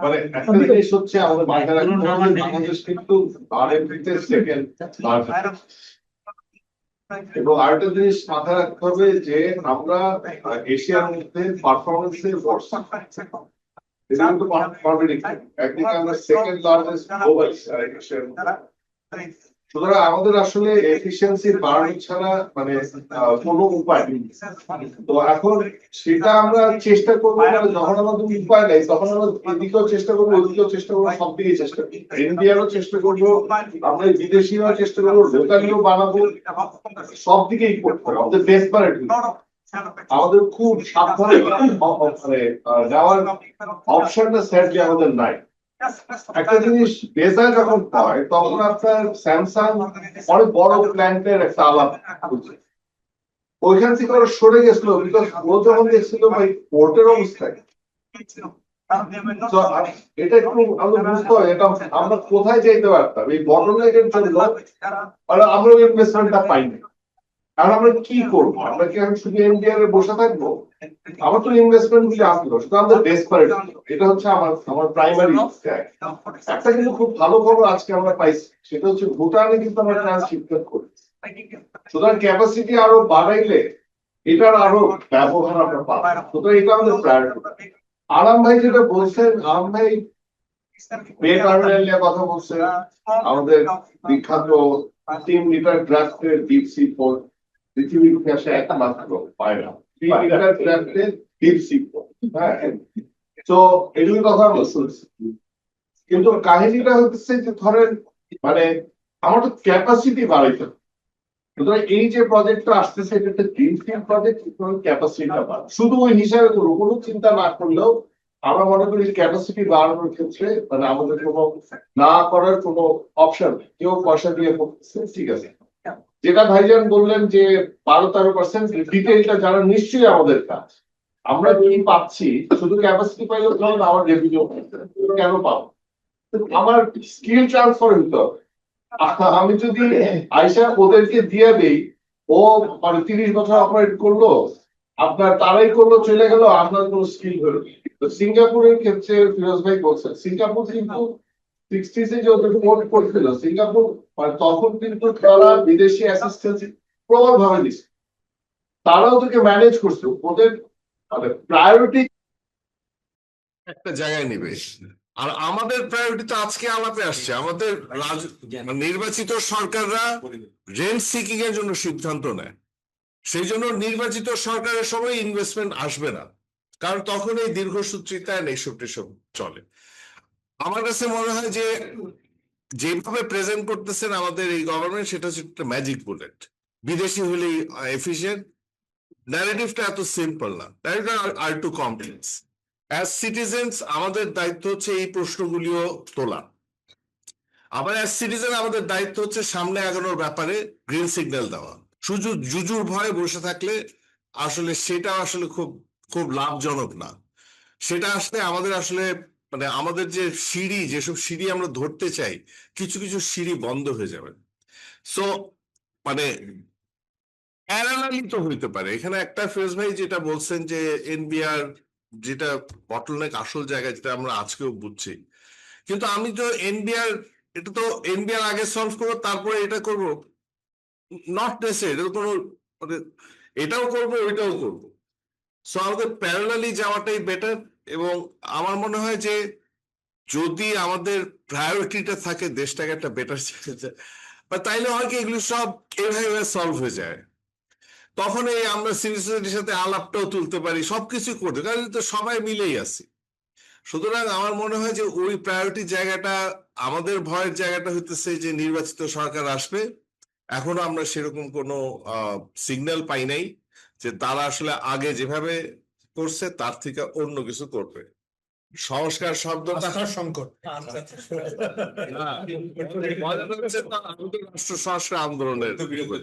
মানে একটা জিনিস হচ্ছে আমাদের মাথায় রাখতে হবে বাংলাদেশ কিন্তু আরএমপিতে সেকেন্ড এবং আরেকটা জিনিস মাথায় রাখতে হবে যে আমরা এশিয়ার মধ্যে পারফরমেন্সে এটা কিন্তু কন্ট্রাডিক্টরি একদিকে আমরা সেকেন্ড লার্জেস্ট গ্লোবাল এশিয়ার মধ্যে। সুতরাং আমাদের আসলে এফিসিয়েন্সি বাড়ানো ছাড়া মানে কোনো উপায় নেই। তো এখন সেটা আমরা চেষ্টা করব মানে যখন আমাদের উপায় নেই, তখন আমরা এদিকেও চেষ্টা করব, ওদিকেও চেষ্টা করব, সব দিকে চেষ্টা করব। ইন্ডিয়ারও চেষ্টা করব, আমরা বিদেশিরাও চেষ্টা করব, লোকালিও বানাবো, সব দিকেই করতে হবে আমাদের ডেসপারেট আমাদের খুব সাবধানে মানে নেওয়ার অপশনটা স্যারলি আমাদের নাই। একটা জিনিস বেজায় যখন হয় তখন আপনার স্যামসাং অনেক বড় প্ল্যান্টের একটা আলাপ ওইখান থেকে ওরা সরে গেছিল বিকজ ও যখন দেখছিল ভাই পোর্টের অবস্থায় এটা একটু আমাদের বুঝতে হবে এটা আমরা কোথায় যেতে পারতাম? এই বটলের জন্য আমরা ইনভেস্টমেন্টটা পাইনি। আর আমরা কি করব? আমরা কি এখন শুধু ইন্ডিয়ার বসে থাকব? আমার তো ইনভেস্টমেন্ট গুলি আসলো শুধু আমাদের ডেসপারেট এটা হচ্ছে আমার আমার প্রাইমারি একটা কিন্তু খুব ভালো খবর আজকে আমরা পাইছি সেটা হচ্ছে ভুটানে কিন্তু আমরা ট্রান্সক্রিপ্ট করি। সুতরাং ক্যাপাসিটি আরও বাড়াইলে এটার আরও ব্যবহার আমরা পাবো। সুতরাং এটা আমাদের প্রায়োরিটি আরাম ভাই যেটা বলছেন আরাম ভাই কথা বলছেন। আমাদের বিখ্যাত তিন লিটার ড্রাফটের ডিপ সি পোর্ট পৃথিবীর ইতিহাসে একমাত্র পায়রা। হ্যাঁ তো কথা শুনছি। কিন্তু কাহিনীটা হচ্ছে যে ধরেন মানে আমার তো ক্যাপাসিটি বাড়াইতে হবে। সুতরাং এই যে প্রজেক্টটা আসতেছে এটা একটা গ্রিনফিল্ড প্রজেক্ট ক্যাপাসিটিটা বাড়া শুধু ওই হিসাবে করব কোনো চিন্তা না করলেও আমরা মনে করি ক্যাপাসিটি বাড়ানোর ক্ষেত্রে মানে আমাদের কোনো না করার কোনো অপশন নেই। কেউ পয়সা দিয়ে করতেছে ঠিক আছে। যেটা ভাইজান বললেন যে বারো তেরো পার্সেন্ট ডিটেলটা জানা নিশ্চয়ই আমাদের কাজ। আমরা কি পাচ্ছি? শুধু ক্যাপাসিটি পাইলে তো আমার রেভিনিউ কেন পাবো? আমার স্কিল ট্রান্সফার হতে হবে। আমি যদি আইসা ওদেরকে দিয়ে দেই, ও মানে তিরিশ বছর অপারেট করল, আপনার তারাই করল, চলে গেল, আপনার কোনো স্কিল হলো তো সিঙ্গাপুরের ক্ষেত্রে ফিরোজ ভাই বলছেন, সিঙ্গাপুর কিন্তু সিক্সটিসে যে ওদের কোর্ট করছিল, সিঙ্গাপুর মানে তখন কিন্তু তারা বিদেশি অ্যাসিস্ট্যান্স প্রবল ভাবে দিচ্ছে তারা ওদেরকে ম্যানেজ করছে। ওদের মানে প্রায়োরিটি একটা জায়গায় নিবে। আর আমাদের প্রায়োরিটি তো আজকে আলাপে আসছে। আমাদের নির্বাচিত সরকাররা রেন্ট সিকিং এর জন্য সিদ্ধান্ত নেয়। সেই জন্য নির্বাচিত সরকারের সময় ইনভেস্টমেন্ট আসবে না। কারণ তখন এই দীর্ঘসূত্রিতায় এইসব টেসব চলে। আমার কাছে মনে হয় যে যেভাবে প্রেজেন্ট করতেছেন আমাদের এই গভর্নমেন্ট সেটা হচ্ছে একটা ম্যাজিক বুলেট বিদেশি হলেই এফিসিয়েন্ট ন্যারেটিভটা এত সিম্পল না। ন্যারেটিভটা আর টু কমপ্লেক্স অ্যাজ সিটিজেন্স আমাদের দায়িত্ব হচ্ছে এই প্রশ্নগুলিও তোলা। আবার অ্যাজ সিটিজেন আমাদের দায়িত্ব হচ্ছে সামনে এগোনোর ব্যাপারে গ্রিন সিগন্যাল দেওয়া। শুধু জুজুর ভয়ে বসে থাকলে আসলে সেটা আসলে খুব খুব লাভজনক না। সেটা আসলে আমাদের আসলে মানে আমাদের যে সিঁড়ি, যেসব সিঁড়ি আমরা ধরতে চাই, কিছু কিছু সিঁড়ি বন্ধ হয়ে যাবে। সো মানে প্যারালালি তো হইতে পারে। এখানে একটা ফেজ ভাই যেটা বলছেন যে এনবিআর যেটা বটলনেক আসল জায়গা যেটা আমরা আজকেও বুঝছি। কিন্তু আমি তো এনবিআর এটা তো এনবিআর আগে সলভ করব, তারপরে এটা করব। নট নেসে এটা কোনো মানে এটাও করব, ওইটাও করব। সো আমাদের প্যারালালি যাওয়াটাই বেটার এবং আমার মনে হয় যে যদি আমাদের প্রায়োরিটিটা থাকে, দেশটাকে একটা বেটার বা তাইলে হয় কি এগুলো সব এভাবে সলভ হয়ে যায়। তখন এই আমরা সিভিল সাথে আলাপটাও তুলতে পারি, সবকিছু করতে কারণ তো সবাই মিলেই আছি। সুতরাং আমার মনে হয় যে ওই প্রায়োরিটি জায়গাটা, আমাদের ভয়ের জায়গাটা হইতেছে যে নির্বাচিত সরকার আসবে। এখনও আমরা সেরকম কোনো সিগন্যাল পাই নাই যে তারা আসলে আগে যেভাবে করছে তার থেকে অন্য কিছু করবে। সংস্কার শব্দটা সংকট। আমি রাষ্ট্র সংস্কার আন্দোলনের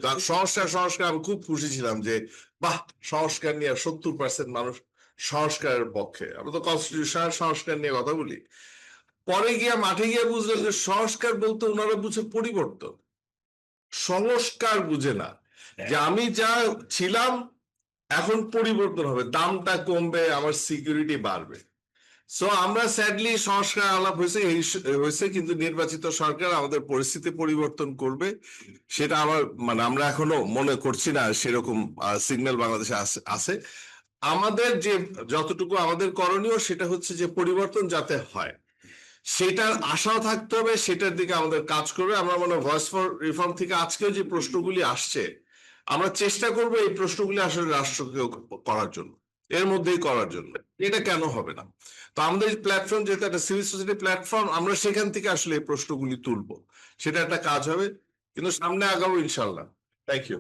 তার সংস্কার সংস্কার আমি খুব খুশি ছিলাম যে বাহ সংস্কার নিয়ে সত্তর পার্সেন্ট মানুষ সংস্কারের পক্ষে। আমরা তো কনস্টিটিউশন সংস্কার নিয়ে কথা বলি। পরে গিয়ে মাঠে গিয়ে বুঝলেন যে সংস্কার বলতে ওনারা বুঝে পরিবর্তন। সংস্কার বুঝে না। যে আমি যা ছিলাম এখন পরিবর্তন হবে, দামটা কমবে আমার সিকিউরিটি বাড়বে। সো আমরা স্যাডলি সংস্কার আলাপ হয়েছে, এই হয়েছে, কিন্তু নির্বাচিত সরকার আমাদের পরিস্থিতি পরিবর্তন করবে। সেটা আমার মানে আমরা এখনও মনে করছি না, সেরকম সিগন্যাল বাংলাদেশে আছে- আমাদের যে, যতটুকু আমাদের করণীয়, সেটা হচ্ছে যে, পরিবর্তন যাতে হয়। সেটার আশাও থাকতে হবে, সেটার দিকে আমাদের কাজ করবে। আমরা মনে ভয়েস ফর রিফর্ম থেকে আজকেও যে প্রশ্নগুলি আসছে আমরা চেষ্টা করব এই প্রশ্নগুলি আসলে রাষ্ট্রকে করার জন্য, এর মধ্যেই করার জন্য। এটা কেন হবে না? তো আমাদের প্ল্যাটফর্ম যেটা একটা সিভিল সোসাইটি প্ল্যাটফর্ম আমরা সেখান থেকে আসলে এই প্রশ্নগুলি তুলবো। সেটা একটা কাজ হবে, কিন্তু সামনে আগাবো ইনশাল্লাহ থ্যাংক ইউ